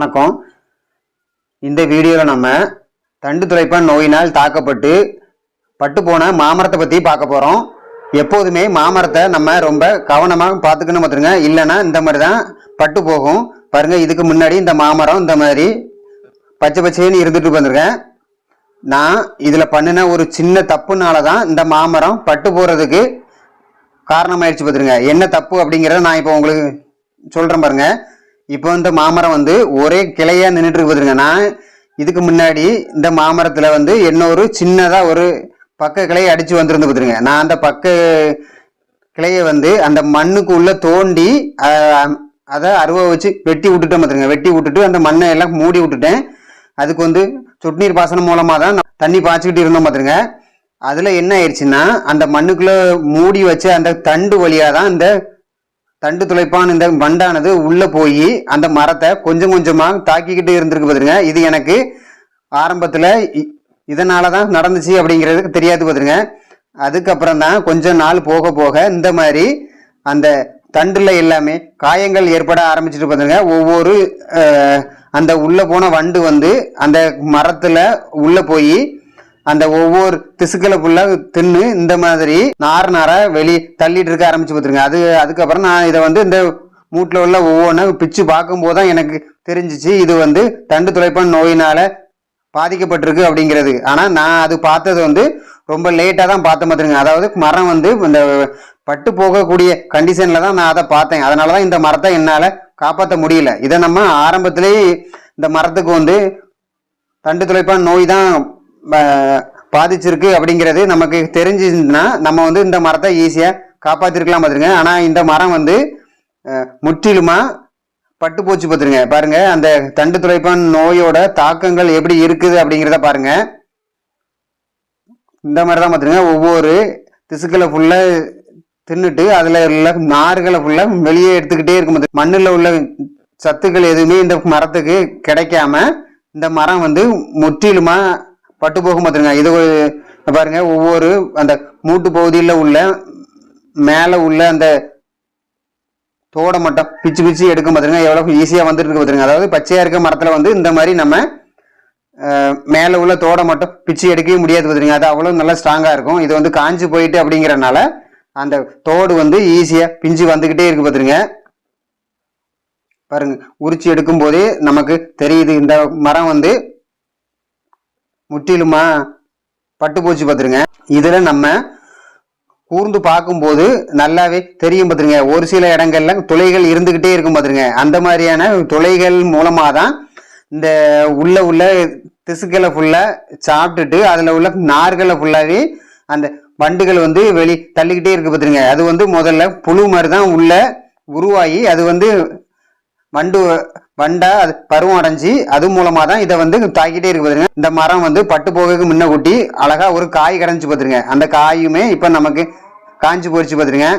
வணக்கம். இந்த வீடியோவில் நம்ம தண்டு துளைப்பான் நோயினால் தாக்கப்பட்டு பட்டு போன மாமரத்தை பற்றி பார்க்க போகிறோம் எப்போதுமே மாமரத்தை நம்ம ரொம்ப கவனமாக பார்த்துக்கணும் பார்த்துருங்க இல்லைன்னா இந்த மாதிரி தான் பட்டு போகும். பாருங்கள் இதுக்கு முன்னாடி இந்த மாமரம் இந்த மாதிரி பச்சை பச்சைன்னு இருந்துட்டு வந்திருக்கேன் நான் இதில் பண்ணின ஒரு சின்ன தப்புனால தான் இந்த மாமரம் பட்டு போகிறதுக்கு காரணமாயிடுச்சு பார்த்துருங்க என்ன தப்பு அப்படிங்கிறத நான் இப்போ உங்களுக்கு சொல்கிறேன் பாருங்கள் இப்போ இந்த மாமரம் வந்து ஒரே கிளையாக நின்றுட்டு இருக்கு நான் இதுக்கு முன்னாடி இந்த மாமரத்தில் வந்து இன்னொரு சின்னதாக ஒரு பக்க கிளையை அடித்து வந்திருந்து பார்த்துருங்க நான் அந்த பக்க கிளையை வந்து அந்த மண்ணுக்கு உள்ள தோண்டி அதை அருவா வச்சு வெட்டி விட்டுட்டேன் பார்த்துருங்க வெட்டி விட்டுட்டு அந்த மண்ணை எல்லாம் மூடி விட்டுட்டேன். அதுக்கு வந்து சொட்டு நீர் பாசனம் மூலமாக தான் நான் தண்ணி பாய்ச்சிக்கிட்டு இருந்தோம் பார்த்துருங்க அதில் என்ன ஆயிடுச்சுன்னா அந்த மண்ணுக்குள்ளே மூடி வச்ச அந்த தண்டு வழியாக தான் அந்த தண்டு துளைப்பான் இந்த வண்டானது உள்ளே போய் அந்த மரத்தை கொஞ்சம் கொஞ்சமாக தாக்கிக்கிட்டு இருந்திருக்கு பார்த்துருங்க இது எனக்கு ஆரம்பத்தில் இதனால தான் நடந்துச்சு அப்படிங்கிறதுக்கு தெரியாது பார்த்துருங்க அதுக்கப்புறம் தான் கொஞ்சம் நாள் போக போக இந்த மாதிரி அந்த தண்டில் எல்லாமே காயங்கள் ஏற்பட ஆரம்பிச்சுட்டு பார்த்துருங்க ஒவ்வொரு அந்த உள்ளே போன வண்டு வந்து அந்த மரத்தில் உள்ளே போய் அந்த ஒவ்வொரு திசுக்களை ஃபுல்லாக தின்னு இந்த மாதிரி நார் நாரா வெளி தள்ளிட்டு இருக்க ஆரம்பிச்சு பார்த்துருங்க அது அதுக்கப்புறம் நான் இதை வந்து இந்த மூட்டில் உள்ள ஒவ்வொன்றும் பிச்சு பார்க்கும்போது தான் எனக்கு தெரிஞ்சிச்சு. இது வந்து தண்டு துளைப்பான் நோயினால பாதிக்கப்பட்டிருக்கு அப்படிங்கிறது. ஆனால் நான் அது பார்த்தது வந்து ரொம்ப லேட்டாக தான் பார்த்த பார்த்துருங்க. அதாவது மரம் வந்து இந்த பட்டு போகக்கூடிய கண்டிஷனில் தான் நான் அதை பார்த்தேன். அதனால தான் இந்த மரத்தை என்னால் காப்பாற்ற முடியல. இதை நம்ம ஆரம்பத்திலேயே இந்த மரத்துக்கு வந்து தண்டு துளைப்பான் நோய் தான் பாதிச்சிருக்கு அப்படிங்கிறது நமக்கு தெரிஞ்சிருந்துன்னா நம்ம வந்து இந்த மரத்தை ஈஸியாக காப்பாற்றிருக்கலாம் பார்த்துருங்க ஆனால் இந்த மரம் வந்து முற்றிலுமாக முற்றிலுமா பட்டு போச்சு பார்த்துருங்க பாருங்க அந்த தண்டு துளைப்பான் நோயோட தாக்கங்கள் எப்படி இருக்குது அப்படிங்கிறத பாருங்க. இந்த மாதிரி தான் பார்த்துருங்க ஒவ்வொரு திசுக்களை ஃபுல்லாக தின்னுட்டு அதில் உள்ள நார்களை ஃபுல்லாக வெளியே எடுத்துக்கிட்டே இருக்கும் மண்ணில் உள்ள சத்துக்கள் எதுவுமே இந்த மரத்துக்கு கிடைக்காம இந்த மரம் வந்து முற்றிலுமா பட்டு போகும் பார்த்துருங்க இது பாருங்க ஒவ்வொரு அந்த மூட்டு பகுதியில் உள்ள மேலே உள்ள அந்த தோடை மட்டும் பிச்சு பிச்சு எடுக்கும் பார்த்துருங்க எவ்வளோ ஈஸியாக வந்துட்டு இருக்கு பார்த்துருங்க அதாவது பச்சையாக இருக்க மரத்தில் வந்து இந்த மாதிரி நம்ம மேலே உள்ள தோடை மட்டும் பிச்சு எடுக்கவே முடியாது பார்த்துருங்க அது அவ்வளோ நல்லா ஸ்ட்ராங்காக இருக்கும். இது வந்து காஞ்சு போயிட்டு அப்படிங்கிறனால அந்த தோடு வந்து ஈஸியாக பிஞ்சு வந்துக்கிட்டே இருக்கு பார்த்துருங்க பாருங்க உரிச்சு எடுக்கும் போதே நமக்கு தெரியுது. இந்த மரம் வந்து முற்றிலுமா பட்டு போச்சு பார்த்துருங்க இதில் நம்ம கூர்ந்து பார்க்கும்போது நல்லாவே தெரியும் பார்த்துருங்க ஒரு சில இடங்கள்ல துளைகள் இருந்துக்கிட்டே இருக்கும் பார்த்துருங்க அந்த மாதிரியான துளைகள் மூலமாக தான் இந்த உள்ள உள்ள திசுக்களை ஃபுல்லாக சாப்பிட்டுட்டு அதில் உள்ள நார்களை ஃபுல்லாகவே அந்த வண்டுகள் வந்து வெளி தள்ளிக்கிட்டே இருக்கு பார்த்துருங்க அது வந்து முதல்ல புழு மாதிரி தான் உள்ள உருவாகி அது வந்து வண்டு வண்டா அது பருவம் அடைஞ்சி அது மூலமா தான் இதை வந்து தாக்கிட்டே இருக்கு பாத்துருங்க. இந்த மரம் வந்து பட்டு போகக்கு முன்ன கூட்டி அழகா ஒரு காய் கடைஞ்சி பாத்துருங்க. அந்த காயுமே இப்ப நமக்கு காஞ்சு போயிடுச்சு பாத்துருங்க.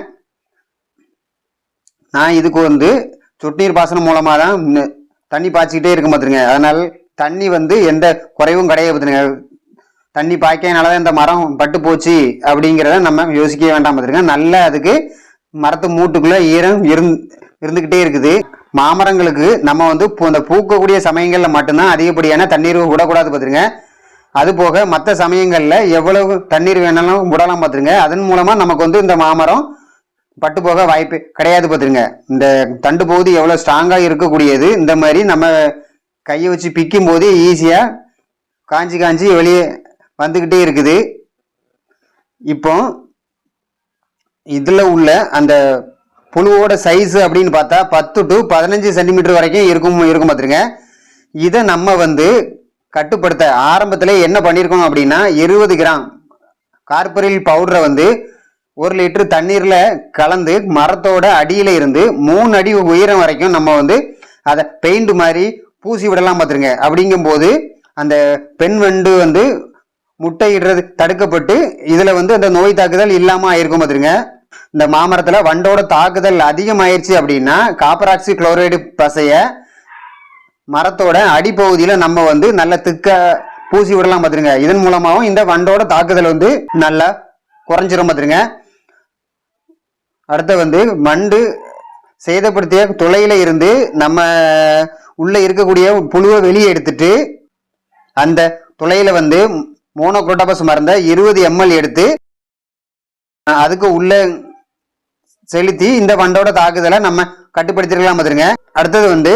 நான் இதுக்கு வந்து சொட்டு நீர் பாசனம் மூலமா தான் தண்ணி பாய்ச்சிக்கிட்டே இருக்க பாத்துருங்க. அதனால தண்ணி வந்து எந்த குறைவும் கிடையாது பாத்துருங்க. தண்ணி பாய்க்கிறதுனால தான் இந்த மரம் பட்டு போச்சு அப்படிங்கிறத நம்ம யோசிக்க வேண்டாம் பார்த்துருங்க நல்ல அதுக்கு மரத்து மூட்டுக்குள்ள ஈரம் இருந் இருந்துக்கிட்டே இருக்குது. மாமரங்களுக்கு நம்ம வந்து பூ- இந்த பூக்கக்கூடிய சமயங்களில் மட்டும்தான் அதிகப்படியான தண்ணீர் விடக்கூடாது பார்த்துருங்க அது போக மற்ற சமயங்களில் எவ்வளவு தண்ணீர் வேணாலும் விடலாம் பார்த்துருங்க அதன் மூலமாக நமக்கு வந்து இந்த மாமரம் பட்டு போக வாய்ப்பு கிடையாது பார்த்துருங்க இந்த தண்டு பகுதி எவ்வளோ ஸ்ட்ராங்காக இருக்கக்கூடியது இந்த மாதிரி நம்ம கையை வச்சு பிக்கும் போது ஈஸியாக காஞ்சி காஞ்சி வெளியே வந்துக்கிட்டே இருக்குது. இப்போ இதில் உள்ள அந்த புழுவோட சைஸ் அப்படின்னு பார்த்தா பத்து டு பதினஞ்சு சென்டிமீட்டர் வரைக்கும் இருக்கும் இருக்கும் பார்த்துருங்க. இதை நம்ம வந்து கட்டுப்படுத்த ஆரம்பத்தில் என்ன பண்ணியிருக்கோம் அப்படின்னா இருபது கிராம் கார்பரில் பவுடரை வந்து ஒரு லிட்டர் தண்ணீரில் கலந்து மரத்தோட அடியில் இருந்து மூணு அடி உயரம் வரைக்கும் நம்ம வந்து அதை பெயிண்ட் மாதிரி பூசி விடலாம் பார்த்துருங்க. அப்படிங்கும்போது அந்த பெண் வண்டு வந்து முட்டையிடுறது தடுக்கப்பட்டு இதில் வந்து அந்த நோய் தாக்குதல் இல்லாமல் ஆயிருக்கும் பார்த்துருங்க. இந்த மாமரத்தில் வண்டோட தாக்குதல் அதிகமாயிருச்சு அப்படின்னா காப்பராக்சி குளோரைடு பசைய மரத்தோட அடிப்பகுதியில் நம்ம வந்து நல்ல திக்க பூசி விடலாம் பார்த்துருங்க. இதன் மூலமாகவும் இந்த வண்டோட தாக்குதல் வந்து நல்லா குறைஞ்சிரும் பார்த்துருங்க. அடுத்து வந்து மண்டு சேதப்படுத்திய துளையில இருந்து நம்ம உள்ள இருக்கக்கூடிய புழுவை வெளியே எடுத்துட்டு அந்த துளையில வந்து மோனோக்ரோட்டபஸ் மருந்த இருபது எம்எல் எடுத்து அதுக்கு உள்ள செலுத்தி இந்த வண்டோட தாக்குதலை நம்ம கட்டுப்படுத்திருக்கலாம் பார்த்துருங்க அடுத்தது வந்து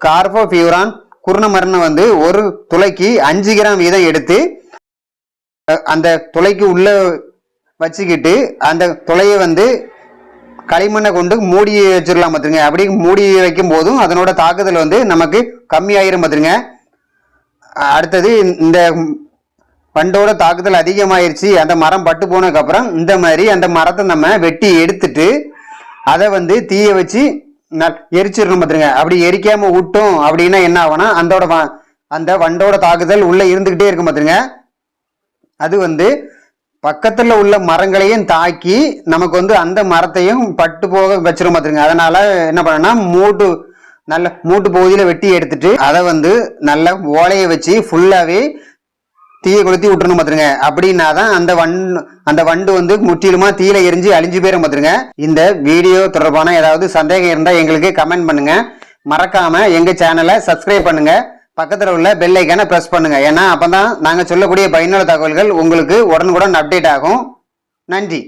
கார்போபியூரான் குருண மருந்து வந்து ஒரு துளைக்கு அஞ்சு கிராம் வீதம் எடுத்து அந்த துளைக்கு உள்ள வச்சுக்கிட்டு அந்த துளையை வந்து களிமண்ணை கொண்டு மூடி வச்சிடலாம் பார்த்துருங்க அப்படி மூடி வைக்கும் போதும் அதனோட தாக்குதல் வந்து நமக்கு கம்மியாயிரும் பார்த்துருங்க அடுத்தது இந்த பண்டோட தாக்குதல் அதிகமாயிருச்சு. அந்த மரம் பட்டு போனதுக்கப்புறம் இந்த மாதிரி அந்த மரத்தை நம்ம வெட்டி எடுத்துட்டு அதை வந்து தீயை வச்சு ந- எரிச்சிடணும் பார்த்துருங்க அப்படி எரிக்காம விட்டோம் அப்படின்னா என்ன ஆகும்னா அந்தோட வ- அந்த வண்டோட தாக்குதல் உள்ளே இருந்துக்கிட்டே இருக்கும் பார்த்துருங்க அது வந்து பக்கத்தில் உள்ள மரங்களையும் தாக்கி நமக்கு வந்து அந்த மரத்தையும் பட்டு போக வச்சிரும் பார்த்துருங்க அதனால என்ன பண்ணனா மூட்டு நல்ல மூட்டு பகுதியில் வெட்டி எடுத்துட்டு அதை வந்து நல்ல ஓலையை வச்சு ஃபுல்லாகவே தீயை கொளுத்தி விட்டுறணும் பார்த்துருங்க அப்படின்னா தான் அந்த வண் அந்த வண்டு வந்து முற்றிலுமா தீயில எரிஞ்சு அழிஞ்சு போயிடும் பார்த்துருங்க இந்த வீடியோ தொடர்பான ஏதாவது சந்தேகம் இருந்தால் எங்களுக்கு கமெண்ட் பண்ணுங்க. மறக்காம எங்க சேனலை சப்ஸ்கிரைப் பண்ணுங்க. பக்கத்தில் உள்ள பெல் ஐக்கானை ப்ரெஸ் பண்ணுங்க. ஏன்னா அப்பதான் நாங்கள் சொல்லக்கூடிய பயனுள்ள தகவல்கள் உங்களுக்கு உடனுக்குடன் அப்டேட் ஆகும். நன்றி.